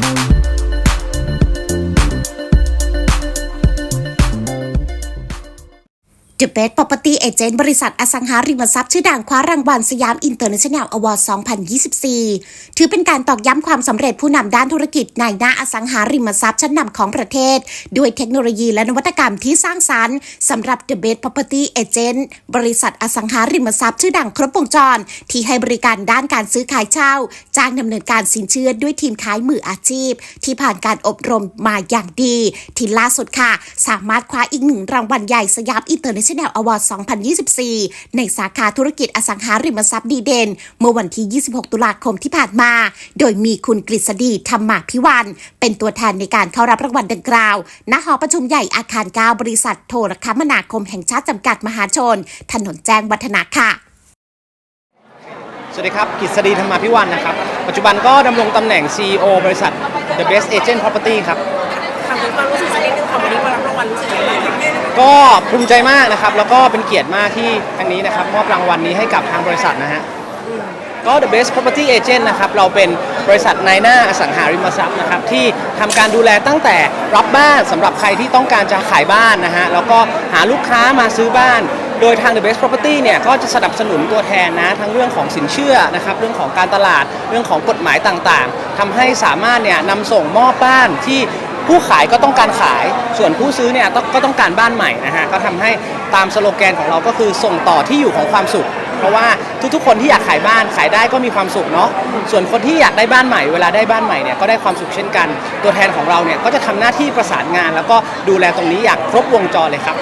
The Best Property Agent บริษัทอสังหาริมทรัพย์ชื่อดังคว้ารางวัลสยาม International Award 2024 ถือเป็นการตอกย้ำความสำเร็จผู้นำด้านธุรกิจในหน้าอสังหาริมทรัพย์ชั้นนำของประเทศ ด้วยเทคโนโลยีและนวัตกรรมที่สร้างสรรค์สำหรับ The Best Property Agent บริษัทอสังหาริมทรัพย์ชื่อดังครบวงจร ที่ให้บริการด้านการซื้อขายเช่า จ้างดำเนินการสินเชื่อด้วยทีมขายมืออาชีพ ที่ผ่านการอบรมมาอย่างดี ที่ล่าสุดค่ะ สามารถคว้าอีกหนึ่งรางวัลใหญ่สยามอินเตอร์เนชั่นแนล International Award 2024 ในสาขาธุรกิจอสังหาริมทรัพย์ดีเด่น เมื่อวันที่ 26 ตุลาคมที่ผ่านมา โดยมีคุณกฤษฎีธรรมพิวัน เป็นตัวแทนในการเข้ารับรางวัลดังกล่าว ณ หอประชุมใหญ่อาคาร 9 บริษัทโทรคมนาคมแห่งชาติจำกัดมหาชน ถนนแจ้งวัฒนะค่ะสวัสดีครับกฤษฎีธรรมาพิวันนะครับ ปัจจุบันก็ดำรงตำแหน่ง CEO บริษัท The Best Agent Property ครับ ถามถึงความรู้สึกสักนิดนึงค่ะวันนี้มารับรางวัลรู้สึกยังไงบ้างคะก็ภูมิใจมากนะครับ แล้วก็เป็นเกียรติมากที่ทางนี้นะครับมอบรางวัลนี้ให้กับทางบริษัทนะฮะก็ The Best Property Agent นะครับ เราเป็นบริษัทนายหน้าอสังหาริมทรัพย์นะครับ ที่ทำการดูแลตั้งแต่รับบ้านสำหรับใครที่ต้องการจะขายบ้านนะฮะ แล้วก็หาลูกค้ามาซื้อบ้าน โดยทาง The Best Property เนี่ย ก็จะสนับสนุนตัวแทนนะ ทั้งเรื่องของสินเชื่อนะครับ เรื่องของการตลาด เรื่องของกฎหมายต่างๆทำให้สามารถเนี่ยนำส่งมอบบ้านที่ ผู้ขายก็ต้องการขาย ส่วนผู้ซื้อเนี่ยต้องก็ต้องการบ้านใหม่นะฮะก็ทำให้ตามสโลแกนของเราก็คือส่งต่อที่อยู่ของความสุข เพราะว่าทุกๆ คนที่อยากขายบ้านขายได้ก็มีความสุขเนาะส่วนคนที่อยากได้บ้านใหม่ เวลาได้บ้านใหม่เนี่ยก็ได้ความสุขเช่นกัน ตัวแทนของเราเนี่ยก็จะทำหน้าที่ประสานงาน แล้วก็ดูแลตรงนี้อย่างครบวงจรเลยครับ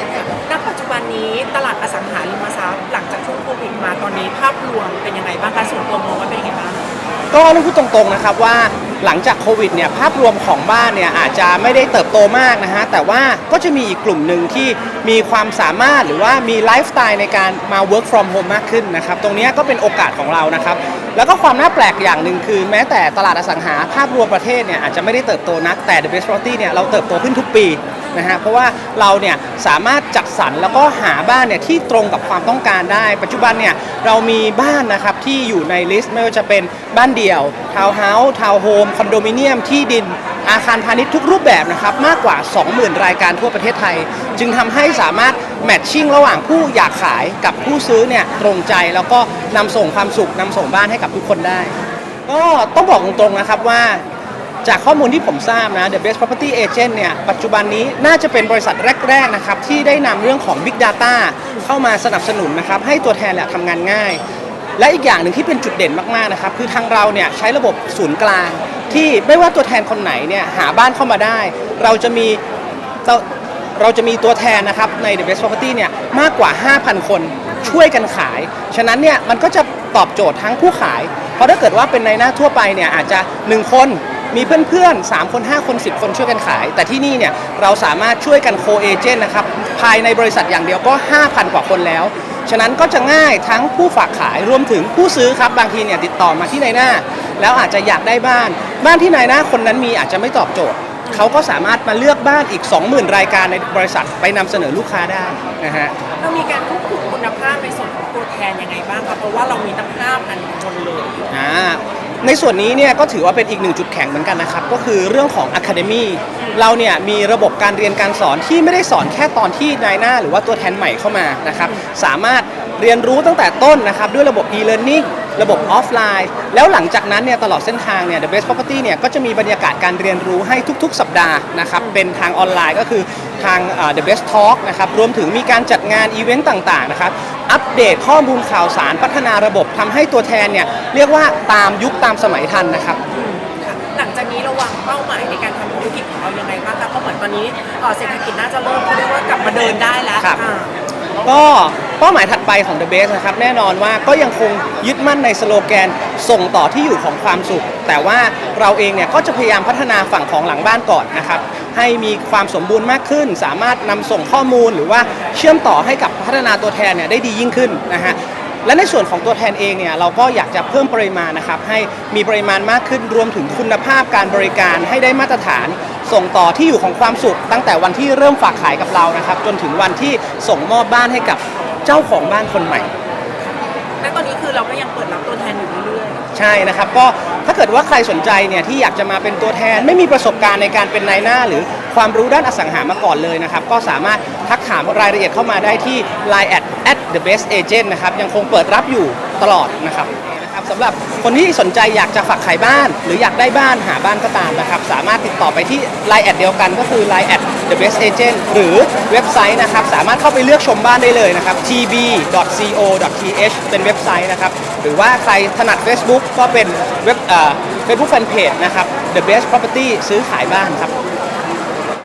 ณปัจจุบันนี้ตลาดอสังหาริมทรัพย์หลังจากช่วงโควิดมาตอนนี้ภาพรวมเป็นยังไงบ้างคะส่วนตัวมองว่าเป็นยังไงบ้างก็ต้องพูดตรงๆนะครับว่า หลังจากโควิดเนี่ยภาพรวมของบ้านเนี่ยอาจจะไม่ได้เติบโตมากนะฮะแต่ว่าก็จะมีอีกกลุ่มหนึ่งที่มีความสามารถหรือว่ามีไลฟ์สไตล์ในการมา work from home มากขึ้นนะครับตรงนี้ก็เป็นโอกาสของเรานะครับแล้วก็ความน่าแปลกอย่างหนึ่งคือ แม้แต่ตลาดอสังหาภาพรวมประเทศเนี่ยอาจจะไม่ได้เติบโตนักแต่ The Best Property เนี่ยเราเติบโตขึ้นทุกปี นะฮะเพราะว่าเราเนี่ยสามารถจัดสรรแล้วก็หาบ้านเนี่ยที่ตรงกับความต้องการได้ ปัจจุบันเนี่ยเรามีบ้านนะครับที่อยู่ในลิสต์ไม่ว่าจะเป็นบ้านเดี่ยวทาวน์เฮาส์ทาวน์โฮมคอนโดมิเนียมที่ดินอาคารพาณิชย์ทุกรูปแบบนะครับมากกว่า 20,000 รายการทั่วประเทศไทย จึงทำให้สามารถแมทชิ่งระหว่างผู้อยากขายกับผู้ซื้อเนี่ยตรงใจแล้วก็นำส่งความสุขนำส่งบ้านให้กับทุกคนได้ ก็ต้องบอกตรงๆนะครับว่า จากข้อมูลที่ผมทราบนะ The Best Property Agent เนี่ย ปัจจุบันนี้น่าจะเป็นบริษัทแรก ๆ นะครับ ที่ได้นำเรื่องของ Big Data เข้ามาสนับสนุนนะครับ ให้ตัวแทนแหละทำงานง่าย และอีกอย่างหนึ่งที่เป็นจุดเด่นมาก ๆ นะครับ คือทางเราเนี่ยใช้ระบบศูนย์กลาง ที่ไม่ว่าตัวแทนคนไหนเนี่ยหาบ้านเข้ามาได้ เราจะมีเราจะมีตัวแทนนะครับใน The Best Property เนี่ยมากกว่า 5,000 คนช่วยกันขาย ฉะนั้นเนี่ยมันก็จะตอบโจทย์ทั้งผู้ขาย เพราะถ้าเกิดว่าเป็นในหน้าทั่วไปเนี่ยอาจจะ 1 คน มีเพื่อนๆ 3 คน 5 คน 10 คนช่วยกันขาย แต่ที่นี่เนี่ยเราสามารถช่วยกันโคเอเจนต์นะครับ ภายในบริษัทอย่างเดียวก็ 5,000 กว่าคนแล้ว ฉะนั้นก็จะง่ายทั้งผู้ฝากขายรวมถึงผู้ซื้อครับ บางทีเนี่ยติดต่อมาที่ในหน้า แล้วอาจจะอยากได้บ้าน บ้านที่นายหน้าคนนั้นมีอาจจะไม่ตอบโจทย์เขาก็สามารถมาเลือกบ้านอีก 20,000 รายการในบริษัทไปนำเสนอลูกค้าได้นะฮะเรามีการควบคุมคุณภาพในส่วนของตัวแทนยังไงบ้างคะเพราะว่าเรามีตั้ง5,000คนเลยอ่า ในส่วนนี้เนี่ยก็ถือว่าเป็นอีกหนึ่งจุดแข็งเหมือนกันนะครับ ก็คือเรื่องของ Academy เราเนี่ยมีระบบการเรียนการสอนที่ไม่ได้สอนแค่ตอนที่นายหน้า หรือว่าตัวแทนใหม่เข้ามานะครับ สามารถเรียนรู้ตั้งแต่ต้นนะครับ ด้วยระบบ e-learning ระบบออฟไลน์ แล้วหลังจากนั้นเนี่ยตลอดเส้นทางเนี่ย The Best Property เนี่ยก็จะมีบรรยากาศการเรียนรู้ให้ทุกๆ สัปดาห์นะครับเป็นทางออนไลน์ก็คือทางเอ่อ The Best Talk นะครับรวมถึงมีการจัดงานอีเวนต์ต่างๆนะครับอัปเดตข้อมูลข่าวสารพัฒนาระบบทำให้ตัวแทนเนี่ยเรียกว่าตามยุคตามสมัยทันนะครับค่ะหลังจากนี้ระวังเป้าหมายในการทำธุรกิจของเรายังไงบ้างคะเพราะเหมือนตอนนี้เอ่อเศรษฐกิจน่าจะเริ่มเขาเรียกว่ากลับมาเดินได้แล้วครับอ่าก็ เป้าหมายถัดไปของ The Base นะครับแน่นอนว่าก็ยังคงยึดมั่นในสโลแกนส่งต่อที่อยู่ของความสุข แต่ว่าเราเองเนี่ยก็จะพยายามพัฒนาฝั่งของหลังบ้านก่อนนะครับให้มีความสมบูรณ์มากขึ้น สามารถนำส่งข้อมูลหรือว่าเชื่อมต่อให้กับพัฒนาตัวแทนเนี่ยได้ดียิ่งขึ้นนะฮะและในส่วนของตัวแทนเองเนี่ยเราก็อยากจะเพิ่มปริมาณนะครับให้มีปริมาณมากขึ้นรวมถึงคุณภาพการบริการให้ได้มาตรฐาน ส่งต่อที่อยู่ของความสุข ตั้งแต่วันที่เริ่มฝากขายกับเรานะครับจนถึงวันที่ส่งมอบบ้านให้กับ เจ้าของบ้านคนใหม่ และตอนนี้คือเราก็ยังเปิดรับตัวแทนอยู่เรื่อยใช่นะครับ ก็ถ้าเกิดว่าใครสนใจเนี่ยที่อยากจะมาเป็นตัวแทนไม่มีประสบการณ์ในการเป็นนายหน้า หรือความรู้ด้านอสังหามาก่อนเลยนะครับ ก็สามารถทักถามรายละเอียดเข้ามาได้ที่ line at at the best agent นะครับยังคงเปิดรับอยู่ตลอดนะครับนะครับ สำหรับคนที่สนใจอยากจะฝากขายบ้าน หรืออยากได้บ้านหาบ้านก็ตามนะครับ สามารถติดต่อไปที่ line at เดียวกันก็คือ line at the best agent หรือเว็บไซต์นะครับ สามารถเข้าไปเลือกชมบ้านได้เลยนะครับ tb.co.th เป็นเว็บไซต์นะครับ หรือว่าใครถนัด Facebook ก็เป็นเว็บเอ่อ Facebook Fanpage นะครับ The Best Property ซื้อขายบ้านครับ